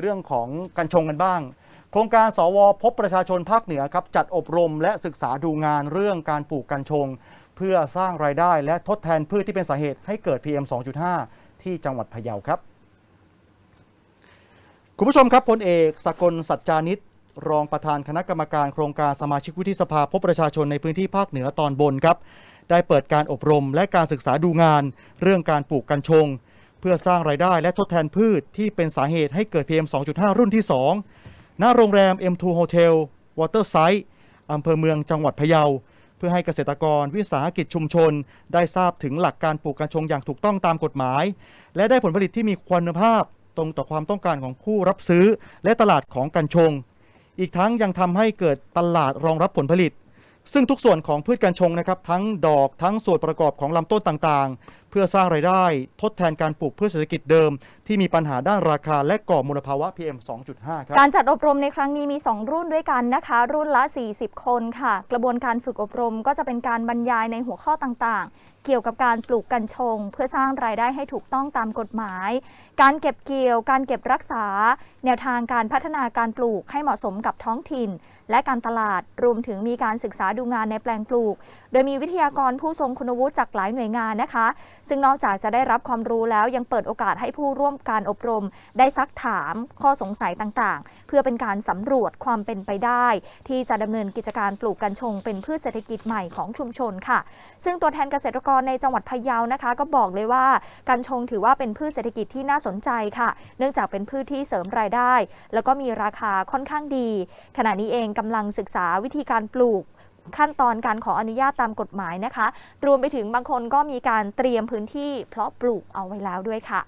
เรื่องของกัญชงกันบ้าง โครงการสวพบประชาชนภาคเหนือครับจัดอบรมและศึกษาดูงานเรื่องการปลูกกัญชง เพื่อสร้างรายได้และทดแทนพืชที่เป็นสาเหตุให้เกิด PM 2.5 ที่จังหวัดพะเยาครับ คุณผู้ชมครับพลเอกสกลสัจจานิตรองประธานคณะกรรมการโครงการสมาชิกวุฒิสภาพบประชาชนในพื้นที่ภาคเหนือตอนบนครับ ได้เปิดการอบรมและการศึกษาดูงาน เรื่องการปลูกกัญชง เพื่อสร้างรายได้และทดแทนพืชที่เป็นสาเหตุให้เกิด PM 2.5 รุ่นที่ 2 ณ โรงแรม M2 Hotel Waterside อำเภอเมืองจังหวัดพะเยา เพื่อให้เกษตรกรวิสาหกิจชุมชน ได้ทราบถึงหลักการปลูกกัญชงอย่างถูกต้องตามกฎหมาย และได้ผลผลิตที่มีคุณภาพตรงต่อความต้องการของผู้รับซื้อ และตลาดของกัญชง อีกทั้งยังทำให้เกิดตลาดรองรับผลผลิตซึ่งทุกส่วนของพืชกัญชงนะครับทั้งดอกทั้งส่วนประกอบของลำต้นต่าง เพื่อสร้างไรายได้ทดแทนการปลูกพืชเศรษฐกิจเดิม ที่มีปัญหาด้านราคาและก่อมลภาวะ PM 2.5 ครับ การจัดอบรมในครั้งนี้มี 2 รุ่นด้วยกันนะคะ รุ่นละ 40 คนค่ะ กระบวนการฝึกอบรมก็จะเป็นการบรรยายในหัวข้อต่างๆเกี่ยวกับการปลูกกัญชง เพื่อสร้างรายได้ให้ถูกต้องตามกฎหมาย การเก็บเกี่ยว การเก็บรักษา แนวทางการพัฒนาการปลูกให้เหมาะสมกับท้องถิ่น และการตลาด รวมถึงมีการศึกษาดูงานในแปลงปลูก โดยมีวิทยากรผู้ทรงคุณวุฒิจากหลายหน่วยงานนะคะซึ่งนอกจากจะได้รับความรู้แล้วยังเปิดโอกาสให้ผู้ร่วมการอบรม ได้ซักถามข้อสงสัยต่างๆ เพื่อเป็นการสำรวจความเป็นไปได้ ที่จะดำเนินกิจการปลูกกัญชง เป็นพืชเศรษฐกิจใหม่ของชุมชนค่ะ ซึ่งตัวแทนเกษตรกรในจังหวัดพะเยานะคะ ก็บอกเลยว่ากัญชงถือว่าเป็นพืชเศรษฐกิจที่น่าสนใจค่ะ เนื่องจากเป็นพืชที่เสริมรายได้ แล้วก็มีราคาค่อนข้างดี ขณะนี้เองกำลังศึกษาวิธีการปลูก ขั้นตอนการขออนุญาตตามกฎหมายนะคะ รวมไปถึงบางคนก็มีการเตรียมพื้นที่เพาะปลูกเอาไว้แล้วด้วยค่ะ